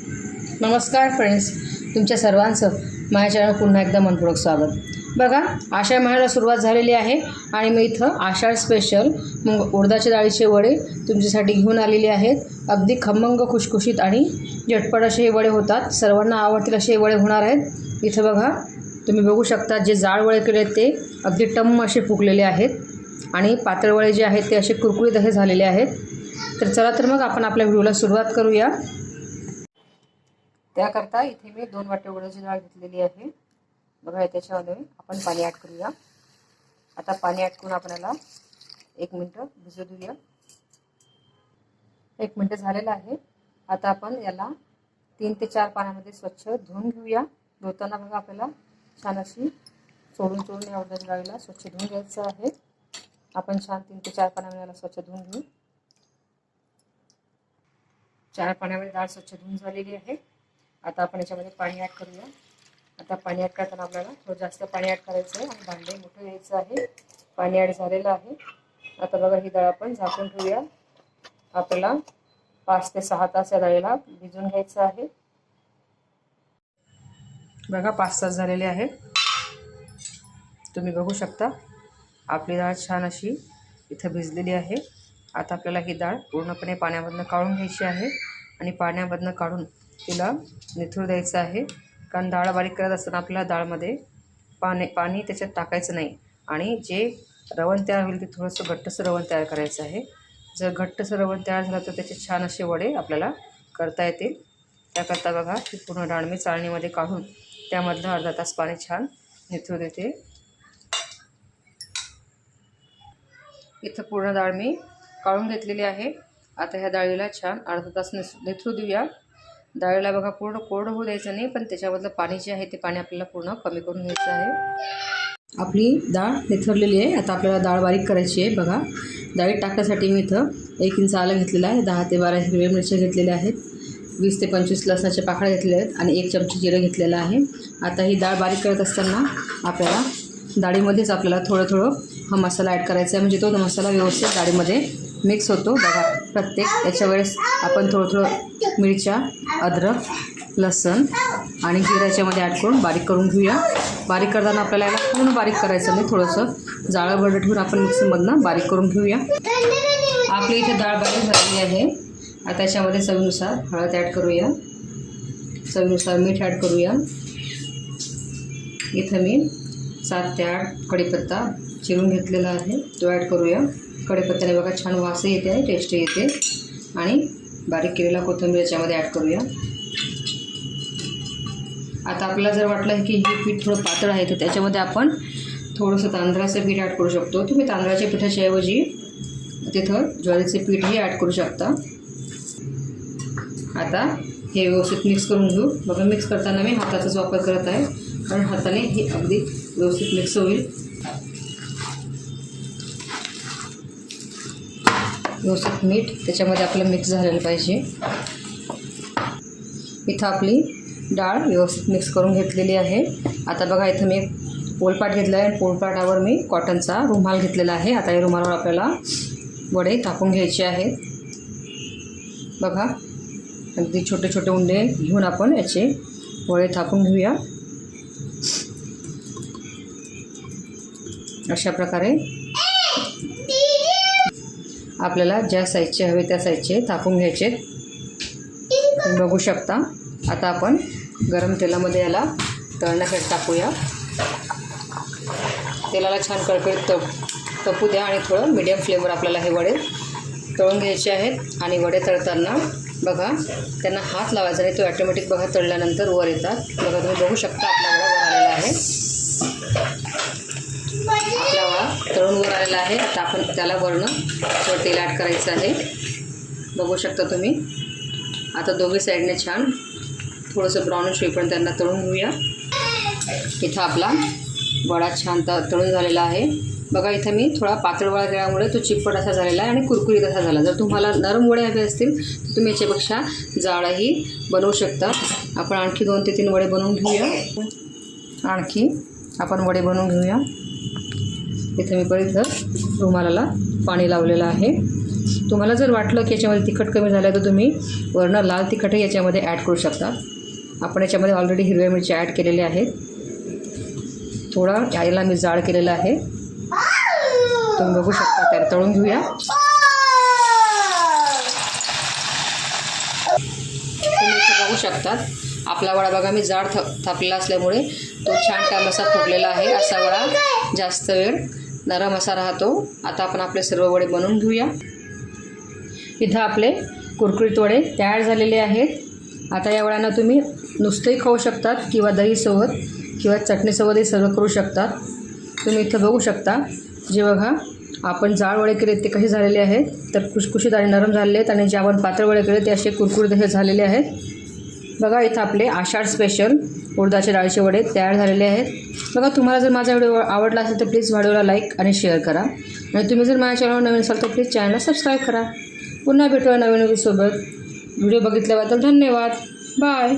नमस्कार फ्रेंड्स तुमच्या सर्वांचं माझ्या चॅनल पुन्हा एकदा मनपूर्वक स्वागत. बघा आषाढ महिन्याला सुरुवात झालेली आहे आणि मी इथं आषाढ स्पेशल मग उडदाच्या डाळीचे वडे तुमच्यासाठी घेऊन आलेले आहेत. अगदी खमंग खुशखुशीत आणि झटपट असे हे वडे होतात. सर्वांना आवडतील असे हे वडे होणार आहेत. इथं बघा तुम्ही बघू शकता जे जाड वळे केले आहेत ते अगदी टम्म असे फुगलेले आहेत आणि पातळवळे जे आहेत ते असे कुरकुरीत असे झालेले आहेत. तर चला तर मग आपण आपल्या व्हिडिओला सुरुवात करूया. त्याकरता इथे मी दोन वाटे उडदाची डाळ घेतलेली आहे. बघा त्याच्यामध्ये आपण पाणी ॲड करूया. आता पाणी ॲड करून आपण याला एक मिनटं भिजू देऊया. एक मिनटं झालेलं आहे. आता आपण याला तीन ते चार पाण्यामध्ये स्वच्छ धुवून घेऊया. धुताना बघा आपल्याला छान अशी सोडून सोडून या उडदाच्या डाळीला स्वच्छ धुवून घ्यायचं आहे. आपण छान तीन ते चार पाण्यामध्ये याला स्वच्छ धुवून घेऊ. चार पाण्यामध्ये डाळ स्वच्छ धुवून झालेली आहे. आता आपण याच्यामध्ये पाणी ॲड करूया. आता पाणी ॲड करताना आपल्याला थोडं जास्त पाणी ॲड करायचं आहे. आणि भांडे मोठं घ्यायचं आहे. पाणी ॲड झालेलं आहे. आता बघा ही डाळ आपण झाकून ठेवूया. आपल्याला पाच ते सहा तास या डाळीला भिजून घ्यायचं आहे. बघा पाच तास झालेले आहे. तुम्ही बघू शकता आपली डाळ छान अशी इथं भिजलेली आहे. आता आपल्याला ही डाळ पूर्णपणे पाण्यामधनं काढून घ्यायची आहे. आणि पाण्यामधनं काढून तिला निथळू द्यायचं आहे. कारण डाळ बारीक करत असताना आपल्याला डाळमध्ये पाणी पाणी त्याच्यात टाकायचं नाही. आणि जे रवण तयार होईल ते थोडंसं घट्टसं रवण तयार करायचं आहे. जर घट्टसं रवण तयार झालं तर त्याचे छान असे वडे आपल्याला करता येतील. त्याकरता बघा ती पूर्ण डाळ मी चाळणीमध्ये काढून त्यामधलं अर्धा तास पाणी छान निथळू देते. इथं पूर्ण डाळ मी काढून घेतलेली आहे. आता ह्या डाळीला छान अर्धा तास निस निथळू देऊया. डाळीला बघा पूर्ण कोरडं होऊ द्यायचं नाही पण त्याच्यामधलं पाणी जे आहे ते पाणी आपल्याला पूर्ण कमी करून घ्यायचं आहे. आपली डाळ निथरलेली आहे. आता आपल्याला डाळ बारीक करायची आहे बघा. डाळीत टाकण्यासाठी मी इथं एक इंच आलं घेतलेलं आहे. दहा ते बारा हिरव्या मिरच्या घेतलेल्या आहेत. वीस ते पंचवीस लसणाच्या पाकळ्या घेतलेल्या आहेत आणि एक चमची जिरं घेतलेलं आहे. आता ही डाळ बारीक करत असताना आपल्याला डाळीमध्येच आपल्याला थोडं थोडं हा मसाला ॲड करायचा आहे. म्हणजे तो मसाला व्यवस्थित डाळीमध्ये मिक्स होतो. बघा प्रत्येक याच्या वेळेस आपण थोडं थोडं मिरच्या अद्रक लसण आणि जिऱ्याच्यामध्ये ॲड करून बारीक करून घेऊया. बारीक करताना आपल्याला याला पूर्ण बारीक करायचं नाही थोडंसं जाळं बरं ठेवून आपण मिक्सरमधनं बारीक करून घेऊया. आपली इथे डाळ बारीक झालेली आहे. आता चवीनुसार हळद ॲड करूया. चवीनुसार मीठ ॲड करूया. इथं मी सात ते आठ कढीपत्ता चिरून घेतलेला आहे. तो ॲड करूया. कढीपत्त्याने बघा छान वासही येते आणि टेस्ट येते. आणि बारीक केलेला कोथिंबीर याच्यामध्ये ॲड करूया. आता आपल्याला जर वाटलं की हे पीठ थोडं पातळ आहे तर त्याच्यामध्ये आपण थोडंसं तांदळाचं पीठ ॲड करू शकतो. तुम्ही तांदळाच्या पिठाच्या ऐवजी तिथं ज्वारीचे पीठही ॲड करू शकता. आता हे व्यवस्थित मिक्स करून घेऊ. बघा मिक्स करताना मी हाताचाच वापर करत आहे कारण हाताने हे अगदी व्यवस्थित मिक्स होईल. व्यवस्थित मीठ त्याच्यामध्ये आपलं मिक्स झालेलं पाहिजे. इथं आपली डाळ व्यवस्थित मिक्स करून घेतलेली आहे. आता बघा इथं मी एक पोलपाट घेतला आहे. पोलपाटावर मी कॉटनचा रुमाल घेतलेला आहे. आता या रुमालावर आपल्याला वडे तापून घ्यायचे आहेत. बघा अगदी छोटे छोटे उंडे घेऊन आपण याचे वडे थापून घेऊया. अशा प्रकारे आपल्याला ज्या साईजचे हवे त्या साईजचे थापून घ्यायचे. बघू शकता. आता आपण गरम तेलामध्ये याला तळण्यासाठी टाकूया. तेलाला छान कळकळीत तप तपू द्या आणि थोडं मीडियम फ्लेमवर आपल्याला हे वडे तळून घ्यायचे आहेत. आणि वडे तळताना बघा त्यांना हात लावायचा नाही तो ॲटोमॅटिक बघा तळल्यानंतर वर येतात. बघा तुम्ही बघू शकता आपला वडा वर आलेला आहे आपला वडा तळून वर आलेला आहे. टाकून आपण त्याला वरणं थोडं तेल ॲड करायचं आहे. बघू शकता तुम्ही. आता दोघी साईडने छान थोडंसं ब्राऊनिश पण त्यांना तळून घेऊया. इथं आपला वडा छान त तळून झालेला आहे. बघा इथं मी थोडा पातळ वडा केल्यामुळे तो चिपट असा झालेला आहे आणि कुरकुरीत असा झाला. जर तुम्हाला नरम वडे हवे असतील तर तुम्ही याच्यापेक्षा जाळंही बनवू शकता. आपण आणखी दोन ते तीन वडे बनवून घेऊया. आणखी आपण वडे बनवून घेऊया. इथे मी परत इथं रुमालाला पाणी लावलेलं आहे. तुम्हाला जर वाटलं की याच्यामध्ये तिखट कमी झालं तर तुम्ही वरनं लाल तिखटही याच्यामध्ये ॲड करू शकता. आपण याच्यामध्ये ऑलरेडी हिरव्या मिरच्या ॲड केलेल्या आहेत. थोडा याला मी जाड केलेला आहे. तुम्ही बघू शकता त्याला तळून घेऊया. तुम्ही बघू शकतात आपला वडा बघा मी जाड थ थापलेला असल्यामुळे तो छान टाइम असा फुगलेला आहे. असा वडा जास्त वेळ नरम असा राहतो. आता आपण आपले सर्व वडे बनवून घेऊया. इथं आपले कुरकुरीत वडे तयार झालेले आहेत. आता या वड्यांना तुम्ही नुसतंही खाऊ शकतात किंवा दहीसोबत किंवा चटणीसोबतही सर्व करू शकतात. तुम्ही इथं बघू शकता. जे बघा आपण जाड वडे केले ते कसे झालेले आहेत. तर खुशखुशीत आणि नरम झालेले आहेत आणि जे आपण पातळ वडे केले ते असे कुरकुरीत हे झालेले आहेत. बघा इथं आपले आषाढ स्पेशल उडदाचे डाळीचे वडे तयार झालेले आहेत. बघा तुम्हाला जर माझा व्हिडिओ आवडला असेल तर प्लीज व्हिडिओला लाईक आणि शेअर करा. आणि तुम्ही जर माझ्या चॅनलवर नवीन असाल तर प्लीज चॅनलला सबस्क्राईब करा. पुन्हा भेटूया नवीन व्हिडिओसोबत व्हिडिओ बघितल्याबद्दल धन्यवाद. बाय.